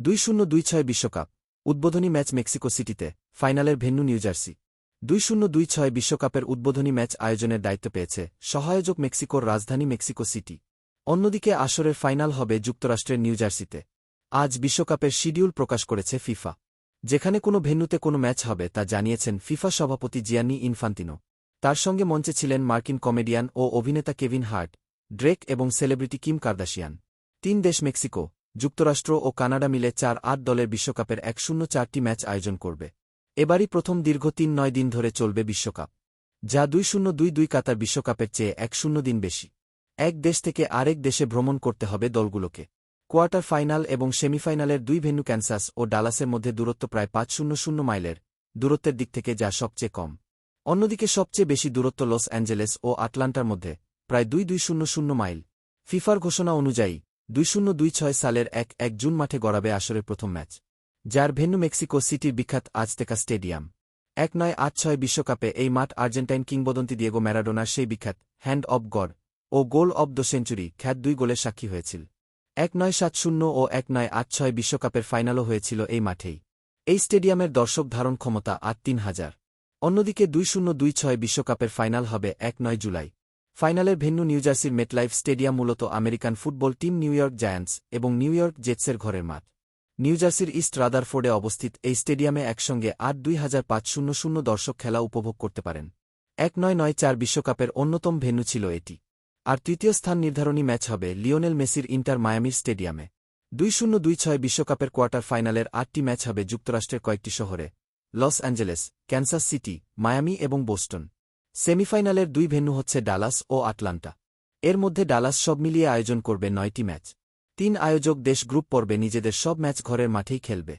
দুই শূন্য দুই ছয় বিশ্বকাপ, উদ্বোধনী ম্যাচ মেক্সিকো সিটিতে, ফাইনালের ভেন্যু নিউজার্সি দুই শূন্য দুই ছয় বিশ্বকাপের উদ্বোধনী ম্যাচ আয়োজনের দায়িত্ব পেয়েছে সহায়োজক মেক্সিকোর রাজধানী মেক্সিকো সিটি। অন্যদিকে আসরের ফাইনাল হবে যুক্তরাষ্ট্রের নিউজার্সিতে আজ বিশ্বকাপের শিডিউল প্রকাশ করেছে ফিফা। যেখানে কোনো ভেন্যুতে কোনো ম্যাচ হবে তা জানিয়েছেন ফিফা সভাপতি জিয়ানি ইনফান্তিনো। তার সঙ্গে মঞ্চে ছিলেন মার্কিন কমেডিয়ান ও অভিনেতা কেভিন হার্ট, ড্রেক এবং সেলিব্রিটি কিম কার্দাশিয়ান। তিন দেশ মেক্সিকো যুক্তরাষ্ট্র ও কানাডা মিলে চার আট দলের বিশ্বকাপের এক শূন্য চারটি ম্যাচ আয়োজন করবে। এবারই প্রথম দীর্ঘ তিন নয় দিন ধরে চলবে বিশ্বকাপ, যা দুই শূন্য দুই দুই কাতার বিশ্বকাপের চেয়ে এক শূন্য দিন বেশি। এক দেশ থেকে আরেক দেশে ভ্রমণ করতে হবে দলগুলোকে। কোয়ার্টার ফাইনাল এবং সেমিফাইনালের দুই ভেন্যু ক্যান্সাস ও ডালাসের মধ্যে দূরত্ব প্রায় পাঁচ শূন্য শূন্য মাইলের দূরত্বের দিক থেকে যা সবচেয়ে কম। অন্যদিকে সবচেয়ে বেশি দূরত্ব লস অ্যাঞ্জেলেস ও আটলান্টার মধ্যে প্রায় দুই দুই শূন্য শূন্য মাইল। ফিফার ঘোষণা অনুযায়ী দুই শূন্য দুই ছয় সালের এক এক জুন মাঠে গড়াবে আসরের প্রথম ম্যাচ, যার ভেন্যু মেক্সিকো সিটির বিখ্যাত আজতেকা স্টেডিয়াম। এক নয় আট ছয় বিশ্বকাপে এই মাঠ আর্জেন্টাইন কিংবদন্তি দিয়েগো ম্যারাডোনার সেই বিখ্যাত হ্যান্ড অব গড ও গোল অব দ্য সেঞ্চুরি খ্যাত দুই গোলের সাক্ষী হয়েছিল। এক নয় সাত শূন্য ও এক নয় আট ছয় বিশ্বকাপের ফাইনালও হয়েছিল এই মাঠেই। এই স্টেডিয়ামের দর্শক ধারণ ক্ষমতা আট তিন হাজার। অন্যদিকে দুই শূন্য দুই ছয় বিশ্বকাপের ফাইনাল হবে এক নয় জুলাই। ফাইনালের ভেন্যু নিউজার্সির মেটলাইফ স্টেডিয়াম মূলত American football team New York Giants এবং নিউইয়র্ক জেটসের ঘরের মাঠ। নিউজার্সির ইস্ট রাদারফোর্ডে অবস্থিত এই স্টেডিয়ামে একসঙ্গে আট দুই হাজার পাঁচ শূন্য শূন্য দর্শক খেলা উপভোগ করতে পারেন। এক নয় নয় চার বিশ্বকাপের অন্যতম ভেন্যু ছিল এটি। আর তৃতীয় স্থান নির্ধারণী ম্যাচ হবে লিওনেল মেসির ইন্টার মায়ামির স্টেডিয়ামে। দুই শূন্য দুই ছয় বিশ্বকাপের কোয়ার্টার ফাইনালের আটটি ম্যাচ হবে যুক্তরাষ্ট্রের কয়েকটি শহরে। Los Angeles, Kansas City, Miami এবং বোস্টন। সেমিফাইনালের দুই ভেন্যু হচ্ছে ডালাস ও আটলান্টা। এর মধ্যে ডালাস সব মিলিয়ে আয়োজন করবে নয়টি ম্যাচ। তিন আয়োজক দেশ গ্রুপ পর্বে নিজেদের সব ম্যাচ ঘরের মাঠেই খেলবে।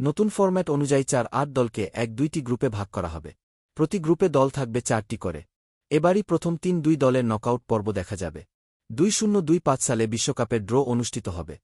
নতুন ফরম্যাট অনুযায়ী চার আট দলকে এক দুইটি গ্রুপে ভাগ করা হবে। প্রতি গ্রুপে দল থাকবে চারটি করে। এবারই প্রথম তিন দুই দলের নকআউট পর্ব দেখা যাবে। দুই শূন্য দুই পাঁচ সালে বিশ্বকাপের ড্র অনুষ্ঠিত হবে।